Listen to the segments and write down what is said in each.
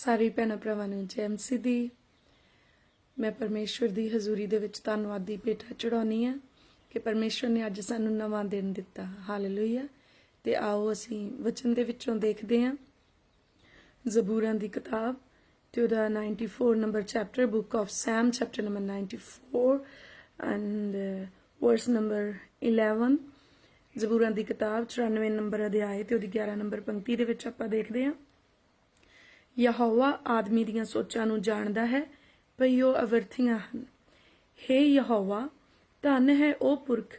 ਸਾਰੇ ਭੈਣਾਂ ਭਰਾਵਾਂ ਨੂੰ ਜੈ ਮਸੀਹ ਦੀ। ਮੈਂ ਪਰਮੇਸ਼ਵਰ ਦੀ ਹਜ਼ੂਰੀ ਦੇ ਵਿੱਚ ਧੰਨਵਾਦੀ ਭੇਟਾ ਚੜਾਉਣੀ ਆ ਕਿ ਪਰਮੇਸ਼ਵਰ ਨੇ ਅੱਜ ਸਾਨੂੰ ਨਵਾਂ ਦਿਨ ਦਿੱਤਾ। ਹਾਲੇਲੂਇਆ ਤੇ ਆਓ ਅਸੀਂ ਵਚਨ ਦੇ ਵਿੱਚੋਂ ਦੇਖਦੇ ਹਾਂ। ਜ਼ਬੂਰਾਂ ਦੀ ਕਿਤਾਬ ਤੇ ਉਹਦਾ 94 number chapter book of psalm chapter number 94 and verse number 11 ਜ਼ਬੂਰਾਂ ਦੀ ਕਿਤਾਬ 94 ਨੰਬਰ ਅਧਿਆਇ ਤੇ ਉਹਦੀ 11 ਨੰਬਰ ਪੰਕਤੀ ਦੇ ਵਿੱਚ ਆਪਾਂ ਦੇਖਦੇ ਹਾਂ। ਯਹੋਵਾ ਆਦਮੀ ਦੀਆਂ ਸੋਚਾਂ ਨੂੰ ਜਾਣਦਾ ਹੈ ਭਈ ਉਹ ਅਵਰਥੀਆਂ ਹਨ। ਹੇ ਯਹੋਵਾ, ਧੰਨ ਹੈ ਉਹ ਪੁਰਖ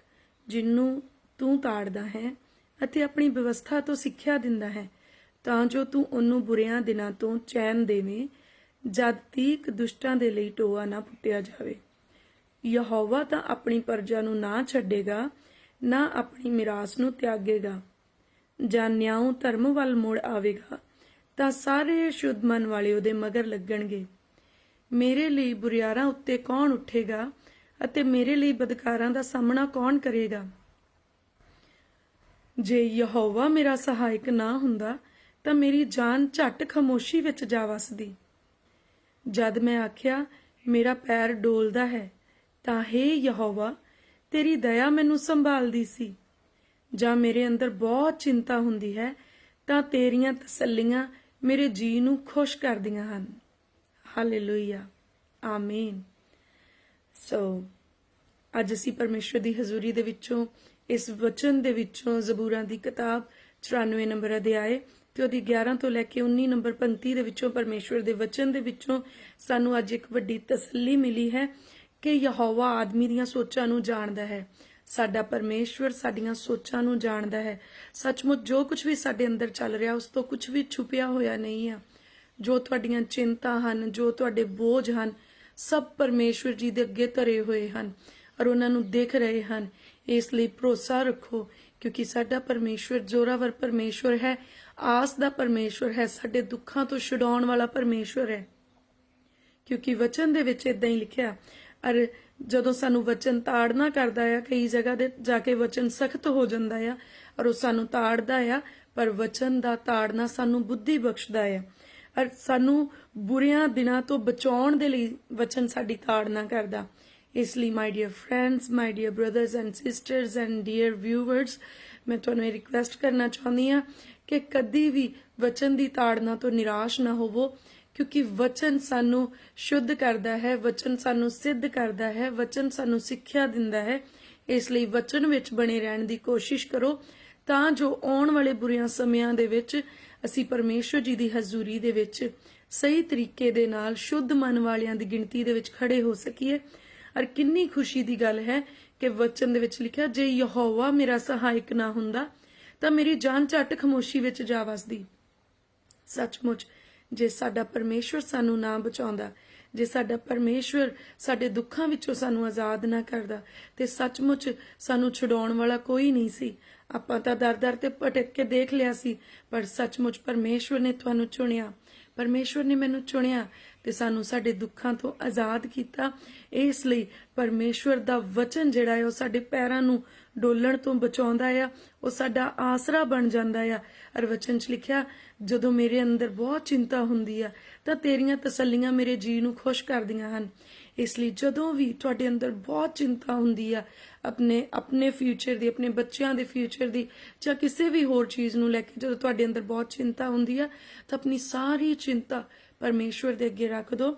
ਜਿਹਨੂੰ ਤੂੰ ਤਾੜਦਾ ਹੈ ਅਤੇ ਆਪਣੀ ਵਿਵਸਥਾ ਤੋਂ ਸਿੱਖਿਆ ਦਿੰਦਾ ਹੈ, ਤਾਂ ਜੋ ਤੂੰ ਉਹਨੂੰ ਬੁਰਿਆਂ ਦਿਨਾਂ ਤੋਂ ਚੈਨ ਦੇਵੇਂ, ਜਦ ਤੀਕ ਦੁਸ਼ਟਾਂ ਦੇ ਲਈ ਟੋਆ ਨਾ ਪੁੱਟਿਆ ਜਾਵੇ। ਯਹੋਵਾ ਤਾਂ ਆਪਣੀ ਪਰਜਾ ਨੂੰ ਨਾ ਛੱਡੇਗਾ, ਨਾ ਆਪਣੀ ਮਿਰਾਸ ਨੂੰ ਤਿਆਗੇਗਾ। ਜਾਂ ਨਿਆਂ ਧਰਮ ਵੱਲ ਮੁੜ ਆਵੇਗਾ ਤਾਂ ਸਾਰੇ ਸ਼ੁੱਧ ਮਨ ਵਾਲੇ ਉਹਦੇ ਮਗਰ ਲੱਗਣਗੇ। ਮੇਰੇ ਲਈ ਬੁਰਿਆਰਾਂ ਉੱਤੇ ਕੌਣ ਉੱਠੇਗਾ ਅਤੇ ਮੇਰੇ ਲਈ ਬਦਕਾਰਾਂ ਦਾ ਸਾਹਮਣਾ ਕੌਣ ਕਰੇਗਾ? ਜੇ ਯਹੋਵਾ ਮੇਰਾ ਸਹਾਇਕ ਨਾ ਹੁੰਦਾ, ਤਾਂ ਮੇਰੀ ਜਾਨ ਝੱਟ ਖਮੋਸ਼ੀ ਵਿੱਚ ਜਾ ਵਸਦੀ। ਜਦ ਮੈਂ ਆਖਿਆ, ਮੇਰਾ ਪੈਰ ਡੋਲਦਾ ਹੈ, ਤਾਂ ਹੇ ਯਹੋਵਾ, ਤੇਰੀ ਦਇਆ ਮੈਨੂੰ ਸੰਭਾਲਦੀ ਸੀ। ਜਾਂ ਮੇਰੇ ਅੰਦਰ ਬਹੁਤ ਚਿੰਤਾ ਹੁੰਦੀ ਹੈ, ਤਾਂ ਤੇਰੀਆਂ ਤਸੱਲੀਆਂ ਮੇਰੇ ਜੀ ਨੂੰ ਖੁਸ਼ ਕਰਦੀਆਂ ਹਨ। ਹਾਲੇਲੂਇਆ ਆਮੀਨ ਸੋ ਅੱਜ ਅਸੀਂ ਪਰਮੇਸ਼ਰ ਦੀ ਹਜ਼ੂਰੀ ਦੇ ਵਿੱਚੋਂ, ਇਸ ਵਚਨ ਦੇ ਵਿੱਚੋਂ ਜ਼ਬੂਰਾਂ ਦੀ ਕਿਤਾਬ 94 ਨੰਬਰ ਅਧਿਆਏ ਤੇ ਉਹਦੀ 11 ਤੋਂ ਲੈ ਕੇ 19 ਨੰਬਰ ਪੰਕਤੀ ਦੇ ਵਿੱਚੋਂ ਪਰਮੇਸ਼ਰ ਦੇ ਵਚਨ ਦੇ ਵਿੱਚੋਂ ਸਾਨੂੰ ਅੱਜ ਇੱਕ ਵੱਡੀ ਤਸੱਲੀ ਮਿਲੀ ਹੈ ਕਿ ਯਹੋਵਾ ਆਦਮੀ ਦੀਆਂ ਸੋਚਾਂ ਨੂੰ ਜਾਣਦਾ ਹੈ। ਸਾਡਾ ਪਰਮੇਸ਼ਵਰ ਸਾਡੀਆਂ ਸੋਚਾਂ ਨੂੰ ਜਾਣਦਾ ਹੈ। ਸੱਚਮੁੱਚ ਜੋ ਕੁਝ ਵੀ ਸਾਡੇ ਅੰਦਰ ਚੱਲ ਰਿਹਾ, ਉਸ ਤੋਂ ਕੁਝ ਵੀ ਛੁਪਿਆ ਹੋਇਆ ਨਹੀਂ ਆ। ਜੋ ਤੁਹਾਡੀਆਂ ਚਿੰਤਾ ਹਨ, ਜੋ ਤੁਹਾਡੇ ਬੋਝ ਹਨ, ਸਭ ਪਰਮੇਸ਼ਵਰ ਜੀ ਦੇ ਅੱਗੇ ਧਰੇ ਹੋਏ ਹਨ ਔਰ ਉਹਨਾਂ ਨੂੰ ਦੇਖ ਰਹੇ ਹਨ। ਇਸ ਲਈ ਭਰੋਸਾ ਰੱਖੋ, ਕਿਉਂਕਿ ਸਾਡਾ ਪਰਮੇਸ਼ਵਰ ਜੋਰਾਵਰ ਪਰਮੇਸ਼ਵਰ ਹੈ, ਆਸ ਦਾ ਪਰਮੇਸ਼ਵਰ ਹੈ, ਸਾਡੇ ਦੁੱਖਾਂ ਤੋਂ ਛੁਡਾਉਣ ਵਾਲਾ ਪਰਮੇਸ਼ਵਰ ਹੈ। ਕਿਉਂਕਿ ਵਚਨ ਦੇ ਵਿੱਚ ਇਦਾਂ ਹੀ ਲਿਖਿਆ, ਅਰ ਜਦੋਂ ਸਾਨੂੰ ਵਚਨ ਤਾੜਨਾ ਕਰਦਾ ਆ, ਕਈ ਜਗ੍ਹਾ ਦੇ ਜਾ ਕੇ ਵਚਨ ਸਖਤ ਹੋ ਜਾਂਦਾ ਆ ਔਰ ਉਹ ਸਾਨੂੰ ਤਾੜਦਾ ਆ, ਪਰ ਵਚਨ ਦਾ ਤਾੜਨਾ ਸਾਨੂੰ ਬੁੱਧੀ ਬਖਸ਼ਦਾ ਆ। ਔਰ ਸਾਨੂੰ ਬੁਰਿਆਂ ਦਿਨਾਂ ਤੋਂ ਬਚਾਉਣ ਦੇ ਲਈ ਵਚਨ ਸਾਡੀ ਤਾੜਨਾ ਕਰਦਾ। ਇਸ ਲਈ my dear friends my dear brothers and sisters and dear viewers ਮੈਂ ਤੁਹਾਨੂੰ ਇਹ ਰਿਕਵੈਸਟ ਕਰਨਾ ਚਾਹੁੰਦੀ ਆ ਕਿ ਕਦੀ ਵੀ ਵਚਨ ਦੀ ਤਾੜਨਾ ਤੋਂ ਨਿਰਾਸ਼ ਨਾ ਹੋਵੋ। ਕਿਉਂਕਿ ਵਚਨ ਸਾਨੂੰ ਸ਼ੁੱਧ ਕਰਦਾ ਹੈ, ਵਚਨ ਸਾਨੂੰ ਸਿੱਧ ਕਰਦਾ ਹੈ, ਵਚਨ ਸਾਨੂੰ ਸਿੱਖਿਆ ਦਿੰਦਾ ਹੈ। ਇਸ ਲਈ ਵਚਨ ਵਿੱਚ ਬਣੇ ਰਹਿਣ ਦੀ ਕੋਸ਼ਿਸ਼ ਕਰੋ। ਤਾਂ ਜੋ ਆਉਣ ਵਾਲੇ ਬੁਰਿਆਂ ਸਮਿਆਂ ਦੇ ਵਿੱਚ ਅਸੀਂ ਪਰਮੇਸ਼ਵਰ ਜੀ ਦੀ ਹਜ਼ੂਰੀ ਦੇ ਵਿੱਚ ਸਹੀ ਤਰੀਕੇ ਦੇ ਨਾਲ, ਸ਼ੁੱਧ ਮਨ ਵਾਲਿਆਂ ਦੀ ਗਿਣਤੀ ਦੇ ਵਿੱਚ ਖੜੇ ਹੋ ਸਕੀਏ। ਔਰ ਕਿੰਨੀ ਖੁਸ਼ੀ ਦੀ ਗੱਲ ਹੈ ਕਿ ਵਚਨ ਦੇ ਵਿੱਚ ਲਿਖਿਆ, ਜੇ ਯਹੋਵਾ ਮੇਰਾ ਸਹਾਇਕ ਨਾ ਹੁੰਦਾ, ਤਾਂ ਮੇਰੀ ਜਾਨ ਝੱਟ ਖਮੋਸ਼ੀ ਵਿੱਚ ਜਾ ਵਸਦੀ। ਸੱਚਮੁੱਚ ਜੇ ਸਾਡਾ ਪਰਮੇਸ਼ਵਰ ਸਾਨੂੰ ਨਾ ਬਚਾਉਂਦਾ, ਜੇ ਸਾਡਾ ਪਰਮੇਸ਼ਵਰ ਸਾਡੇ ਦੁੱਖਾਂ ਵਿੱਚੋਂ ਸਾਨੂੰ ਆਜ਼ਾਦ ਨਾ ਕਰਦਾ, ਤੇ ਸੱਚਮੁੱਚ ਸਾਨੂੰ ਛੁਡਾਉਣ ਵਾਲਾ ਕੋਈ ਨਹੀਂ ਸੀ। ਆਪਾਂ ਤਾਂ ਦਰ-ਦਰ ਤੇ ਭਟਕ ਕੇ ਦੇਖ ਲਿਆ ਸੀ, ਪਰ ਸੱਚਮੁੱਚ ਪਰਮੇਸ਼ਵਰ ਨੇ ਤੁਹਾਨੂੰ ਚੁਣਿਆ। ਪਰਮੇਸ਼ਵਰ ਨੇ ਮੈਨੂੰ ਚੁਣਿਆ ਤੇ ਸਾਨੂੰ ਸਾਡੇ ਦੁੱਖਾਂ ਤੋਂ ਆਜ਼ਾਦ ਕੀਤਾ। ਇਸ ਲਈ ਪਰਮੇਸ਼ਵਰ ਦਾ ਵਚਨ ਜਿਹੜਾ ਹੈ, ਉਹ ਸਾਡੇ ਪੈਰਾਂ ਨੂੰ ਡੋਲਣ ਤੋਂ ਬਚਾਉਂਦਾ ਆ। ਉਹ ਸਾਡਾ ਆਸਰਾ ਬਣ ਜਾਂਦਾ ਆ। ਅਰ ਵਚਨ 'ਚ ਲਿਖਿਆ, ਜਦੋਂ ਮੇਰੇ ਅੰਦਰ ਬਹੁਤ ਚਿੰਤਾ ਹੁੰਦੀ ਆ, ਤਾਂ ਤੇਰੀਆਂ ਤਸੱਲੀਆਂ ਮੇਰੇ ਜੀ ਨੂੰ ਖੁਸ਼ ਕਰਦੀਆਂ ਹਨ। ਇਸ ਲਈ ਜਦੋਂ ਵੀ ਤੁਹਾਡੇ ਅੰਦਰ ਬਹੁਤ ਚਿੰਤਾ ਹੁੰਦੀ ਆ, ਆਪਣੇ ਆਪਣੇ ਫਿਊਚਰ ਦੀ, ਆਪਣੇ ਬੱਚਿਆਂ ਦੇ ਫਿਊਚਰ ਦੀ ਜਾਂ ਕਿਸੇ ਵੀ ਹੋਰ ਚੀਜ਼ ਨੂੰ ਲੈ ਕੇ ਜਦੋਂ ਤੁਹਾਡੇ ਅੰਦਰ ਬਹੁਤ ਚਿੰਤਾ ਹੁੰਦੀ ਆ, ਤਾਂ ਆਪਣੀ ਸਾਰੀ ਚਿੰਤਾ ਪਰਮੇਸ਼ਵਰ ਦੇ ਅੱਗੇ ਰੱਖ ਦੋ।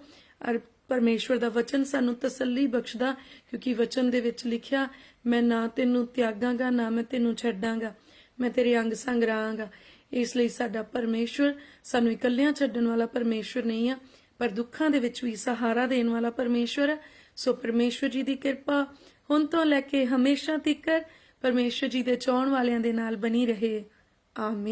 ਔਰ ਪਰਮੇਸ਼ਵਰ ਦਾ ਵਚਨ ਸਾਨੂੰ ਤਸੱਲੀ ਬਖਸ਼ਦਾ, ਕਿਉਂਕਿ ਵਚਨ ਦੇ ਵਿੱਚ ਲਿਖਿਆ, ਮੈਂ ਨਾ ਤੈਨੂੰ ਤਿਆਗਾਂਗਾ, ਨਾ ਮੈਂ ਤੈਨੂੰ ਛੱਡਾਂਗਾ। ਮੈਂ ਤੇਰੇ ਅੰਗ ਸੰਗ ਰਹਾਂਗਾ ਇਸ ਲਈ ਸਾਡਾ ਪਰਮੇਸ਼ਵਰ ਸਾਨੂੰ ਇਕੱਲਿਆਂ ਛੱਡਣ ਵਾਲਾ ਪਰਮੇਸ਼ਵਰ ਨਹੀਂ ਆ, ਪਰ ਦੁੱਖਾਂ ਦੇ ਵਿੱਚ ਵੀ ਸਹਾਰਾ ਦੇਣ ਵਾਲਾ ਪਰਮੇਸ਼ਵਰ ਹੈ ਸੋ ਪਰਮੇਸ਼ਵਰ ਜੀ ਦੀ ਕਿਰਪਾ ਹੁਣ ਤੋਂ ਲੈ ਕੇ ਹਮੇਸ਼ਾ ਤੀਕਰ ਪਰਮੇਸ਼ਵਰ ਜੀ ਦੇ ਚਾਹਣ ਵਾਲਿਆਂ ਦੇ ਨਾਲ ਬਣੀ ਰਹੇ। ਆਮੀਨ।